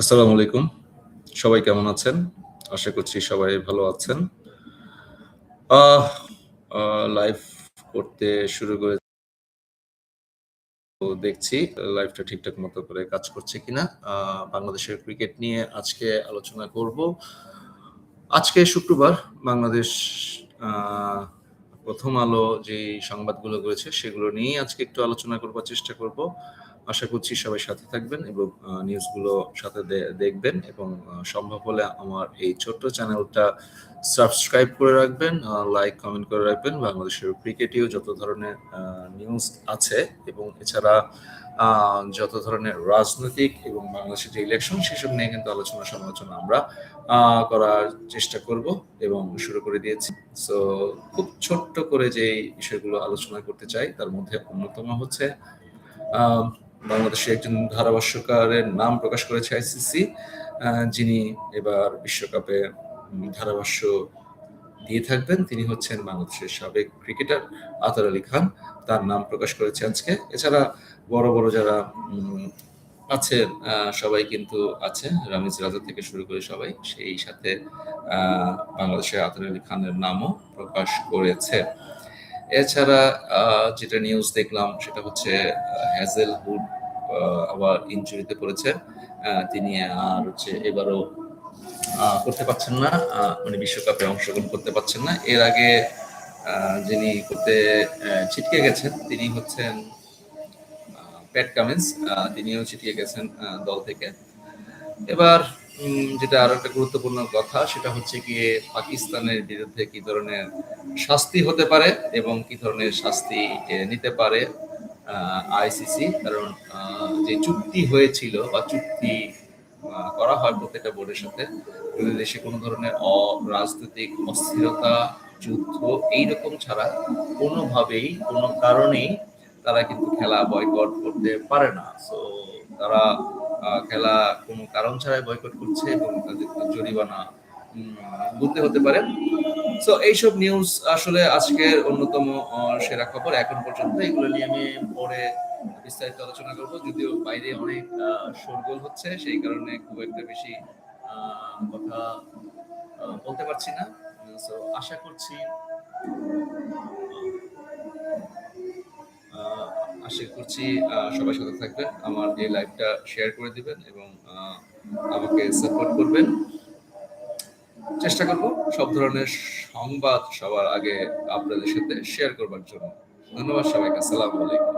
আসসালামু আলাইকুম। সবাই কেমন আছেন? আশা করছি সবাই ভালো আছেন। লাইভ করতে শুরু করে দেখছি লাইভটা ঠিকঠাক মতো করে কাজ করছে কিনা। বাংলাদেশের ক্রিকেট নিয়ে আজকে আলোচনা করব। আজকে শুক্রবার বাংলাদেশ প্রথম আলো যে সংবাদগুলো করেছে সেগুলো নিয়ে আজকে একটু আলোচনা করবার চেষ্টা করব। আশা করছি সবাই সাথে থাকবেন এবং নিউজগুলো সাথে দেখবেন এবং সম্ভব হলে আমার এই ছোট্ট চ্যানেলটা সাবস্ক্রাইব করে রাখবেন লাইক কমেন্ট করে রাখবেন। বাংলাদেশের ক্রিকেটেও যত ধরনের নিউজ আছে এবং এছাড়া যত ধরনের রাজনৈতিক এবং বাংলাদেশের যে ইলেকশন সেসব নিয়ে কিন্তু আলোচনা সমালোচনা আমরা করার চেষ্টা করব এবং শুরু করে দিয়েছি। সো খুব ছোট্ট করে যে বিষয়গুলো আলোচনা করতে চাই, তার মধ্যে অন্যতম হচ্ছে বাংলাদেশে একজন ধারাভাষ্যকারের নাম প্রকাশ করেছে আইসিসি যিনি এবার বিশ্বকাপে ধারাভাষ্য দিয়ে থাকবেন। তিনি হচ্ছেন বাংলাদেশের সাবেক ক্রিকেটার আতার আলী খান। তার নাম প্রকাশ করেছে আজকে। এছাড়া বড় বড় যারা আছেন সবাই কিন্তু আছে রামিজ রাজা থেকে শুরু করে সবাই। সেই সাথে বাংলাদেশের আতার আলী খানের নামও প্রকাশ করেছে। এছাড়া যেটা নিউজ দেখলাম সেটা হচ্ছে হ্যাজেল হুড আবার ইনজুরিতে পড়েছে। তিনি আর হচ্ছে এবারও করতে পারছেন না। মানে বিশ্বকাপে অংশগ্রহণ করতে পারছেন না। এর আগে যিনি করতে ছিটকে গেছেন, তিনি হচ্ছেন প্যাট কামিন্স। তিনিও ছিটকে গেছেন দল থেকে। এবার যেটা আরও একটা গুরুত্বপূর্ণ কথা, সেটা হচ্ছে গিয়ে পাকিস্তানের বিরুদ্ধে কি ধরনের শাস্তি হতে পারে এবং কি ধরনের শাস্তি নিতে পারে আইসিসি কারণ যে চুক্তি হয়েছিল বা চুক্তি করা হয় প্রত্যেকটা বোর্ডের সাথে দেশে কোনো ধরনের অরাজনৈতিক অস্থিরতা, যুদ্ধ এইরকম ছাড়া কোনোভাবেই, কোনো কারণেই তারা কিন্তু খেলা বয়কট করতে পারে না। সো তারা খেলা কোনো কারণ ছাড়াই বয়কট করছে এবং তাদের জরিমানা গুনতে হতে পারে। সো এইসব নিউজ আসলে আজকের অন্যতম সেরা খবর। এখন পর্যন্ত এগুলো নিয়ে আমি পরে বিস্তারিত আলোচনা করব। যদিও বাইরে অনেক শোরগোল হচ্ছে, সেই কারণে খুব একটা বেশি কথা বলতে পারছি না। আশা করছি আশা করছি সবাই সাথে থাকবেন, আমার এই লাইভটা শেয়ার করে দিবেন এবং আমাকে সাপোর্ট করবেন। চেষ্টা করব সব ধরনের সংবাদ সবার আগে আপনাদের সাথে শেয়ার করবার জন্য। ধন্যবাদ সবাইকে, আসসালামু আলাইকুম।